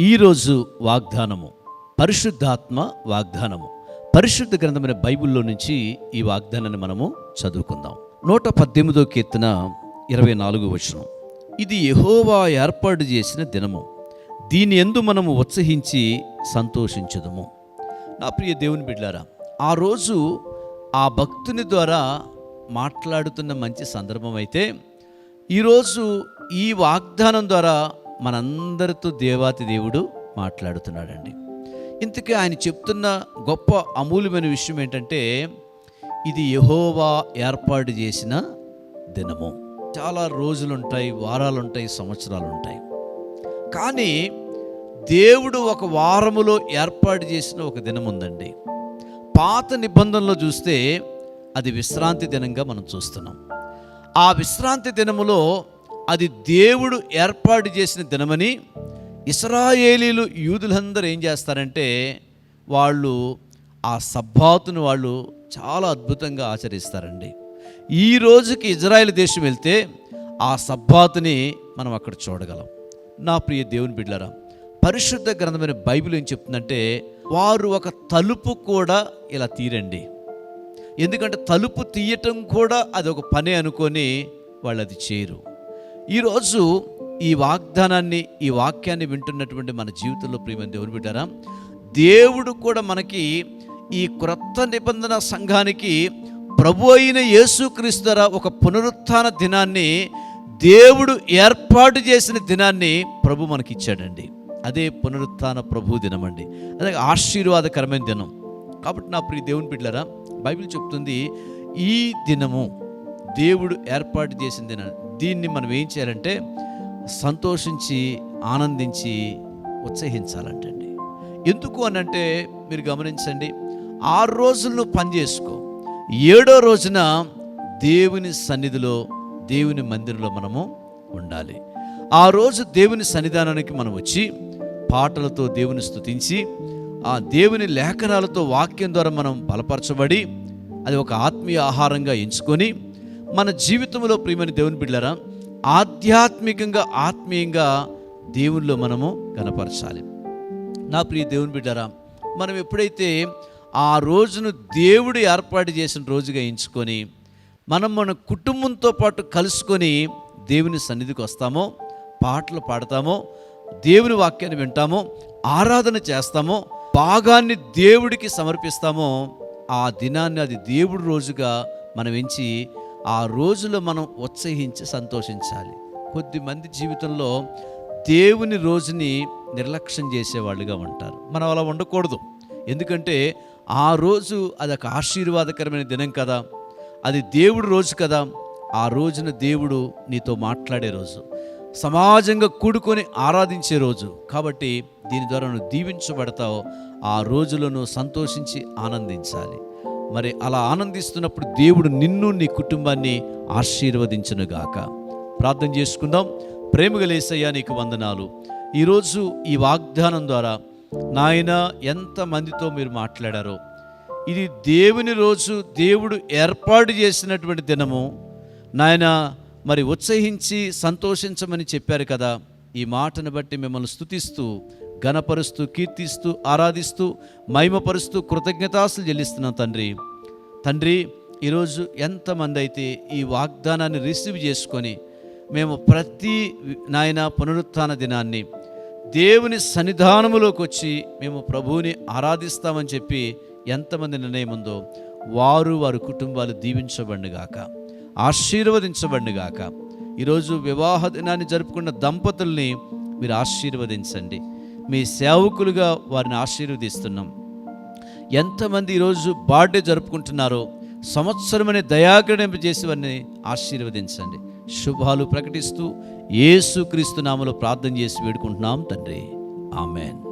ఈరోజు వాగ్దానము పరిశుద్ధాత్మ వాగ్దానము. పరిశుద్ధ గ్రంథమైన బైబిల్లో నుంచి ఈ వాగ్దానాన్ని మనము చదువుకుందాం. నూట పద్దెనిమిదో కీర్తన ఇరవై నాలుగు వచనం. ఇది యహోవా ఏర్పాటు చేసిన దినము. దీని ఎందు మనము ఉత్సహించి సంతోషించదుము. నా ప్రియ దేవుని బిడ్డారా ఆ రోజు ఆ భక్తుని ద్వారా మాట్లాడుతున్న మంచి సందర్భం అయితే ఈరోజు ఈ వాగ్దానం ద్వారా మనందరితో దేవాతి దేవుడు మాట్లాడుతున్నాడండి. ఇంతకీ ఆయన చెప్తున్న గొప్ప అమూల్యమైన విషయం ఏంటంటే ఇది యహోవా ఏర్పాటు చేసిన దినము. చాలా రోజులు ఉంటాయి వారాలు ఉంటాయి సంవత్సరాలు ఉంటాయి కానీ దేవుడు ఒక వారములో ఏర్పాటు చేసిన ఒక దినం ఉందండి పాత నిబంధనలో చూస్తే అది విశ్రాంతి దినంగా మనం చూస్తున్నాం. ఆ విశ్రాంతి దినములో అది దేవుడు ఏర్పాటు చేసిన దినమని ఇస్రాయేలీలు యూదులందరూ ఏం చేస్తారంటే వాళ్ళు ఆ సబ్బాతును వాళ్ళు చాలా అద్భుతంగా ఆచరిస్తారండి. ఈ రోజుకి ఇజ్రాయెల్ దేశం వెళ్తే ఆ సబ్బాతుని మనం అక్కడ చూడగలం. నా ప్రియ దేవుని బిడ్లరా పరిశుద్ధ గ్రంథమైన బైబిల్ ఏం చెప్తుందంటే వారు ఒక తలుపు కూడా ఇలా తీరండి. ఎందుకంటే తలుపు తీయటం కూడా అది ఒక పని అనుకొని వాళ్ళు అది చేయరు ఈరోజు ఈ వాగ్దానాన్ని ఈ వాక్యాన్ని వింటున్నటువంటి మన జీవితంలో ప్రియమైన దేవుని బిడ్డారా దేవుడు కూడా మనకి ఈ క్రొత్త నిబంధన సంఘానికి ప్రభు అయిన యేసుక్రీస్తు ద్వారా ఒక పునరుత్థాన దినాన్ని దేవుడు ఏర్పాటు చేసిన దినాన్ని ప్రభు మనకి ఇచ్చాడండి అదే పునరుత్థాన ప్రభు దినం అండి అదే ఆశీర్వాదకరమైన దినం. కాబట్టి నా ప్రియ దేవుని బిడ్డలారా బైబిల్ చెప్తుంది ఈ దినము దేవుడు ఏర్పాటు చేసిన దినం దీన్ని మనం ఏం చేయాలంటే సంతోషించి ఆనందించి ఉత్సహించాలంటండి. ఎందుకు అనంటే మీరు గమనించండి ఆరు రోజులు నువ్వు పని చేసుకో. ఏడో రోజున దేవుని సన్నిధిలో దేవుని మందిరంలో మనము ఉండాలి. ఆ రోజు దేవుని సన్నిధానానికి మనం వచ్చి పాటలతో దేవుని స్తుతించి ఆ దేవుని లేఖనాలతో వాక్యం ద్వారా మనం బలపరచబడి అది ఒక ఆత్మీయ ఆహారంగా ఎంచుకొని మన జీవితంలో ప్రియమైన దేవుని బిడ్డరా ఆధ్యాత్మికంగా ఆత్మీయంగా దేవునిలో మనము కనపరచాలి. నా ప్రియ దేవుని బిడ్డరా మనం ఎప్పుడైతే ఆ రోజును దేవుడు ఏర్పాటు చేసిన రోజుగా ఎంచుకొని మనం మన కుటుంబంతో పాటు కలుసుకొని దేవుని సన్నిధికి వస్తామో పాటలు పాడతామో దేవుని వాక్యాన్ని వింటామో ఆరాధన చేస్తామో భాగాన్ని దేవుడికి సమర్పిస్తామో ఆ దినాన్ని అది దేవుడి రోజుగా మనం ఎంచి ఆ రోజులో మనం ఉత్సహించి సంతోషించాలి. కొద్దిమంది జీవితంలో దేవుని రోజుని నిర్లక్ష్యం చేసేవాళ్ళుగా ఉంటారు. మనం అలా ఉండకూడదు. ఎందుకంటే ఆ రోజు అది ఒక ఆశీర్వాదకరమైన దినం కదా. అది దేవుడు రోజు కదా. ఆ రోజున దేవుడు నీతో మాట్లాడే రోజు. సమాజంగా కూడుకొని ఆరాధించే రోజు. కాబట్టి దీని ద్వారా నువ్వు దీవించబడతావు. ఆ రోజులో నువ్వు సంతోషించి ఆనందించాలి. మరి అలా ఆనందిస్తున్నప్పుడు దేవుడు నిన్ను నీ కుటుంబాన్ని ఆశీర్వదించనుగాక. ప్రార్థన చేసుకుందాం. ప్రేమగలేసయ్యా నీకు వందనాలు. ఈరోజు ఈ వాగ్దానం ద్వారా నాయన ఎంతమందితో మీరు మాట్లాడారో. ఇది దేవుని రోజు దేవుడు ఏర్పాటు చేసినటువంటి దినము. నాయన మరి ఉత్సహించి సంతోషించమని చెప్పారు కదా. ఈ మాటను బట్టి మిమ్మల్ని స్తుతిస్తూ ఘనపరుస్తూ కీర్తిస్తూ ఆరాధిస్తూ మహిమపరుస్తూ కృతజ్ఞతాసులు చెల్లిస్తున్నాం తండ్రి. తండ్రి ఈరోజు ఎంతమంది అయితే ఈ వాగ్దానాన్ని రిసీవ్ చేసుకొని మేము ప్రతి నాయన పునరుత్థాన దినాన్ని దేవుని సన్నిధానములోకి వచ్చి మేము ప్రభువుని ఆరాధిస్తామని చెప్పి ఎంతమంది నిర్ణయం ఉందో వారు వారి కుటుంబాలు దీవించబండుగాక ఆశీర్వదించబండుగాక ఈరోజు వివాహ దినాన్ని జరుపుకున్న దంపతుల్ని మీరు ఆశీర్వదించండి. మీ సేవకులుగా వారిని ఆశీర్వదిస్తున్నాం. ఎంతమంది ఈరోజు బర్త్డే జరుపుకుంటున్నారో సంవత్సరమనే దయాగ్రహింప చేసి వారిని ఆశీర్వదించండి. శుభాలు ప్రకటిస్తూ ఏసుక్రీస్తు నామలో ప్రార్థన చేసి వేడుకుంటున్నాం తండ్రి. ఆమెన్.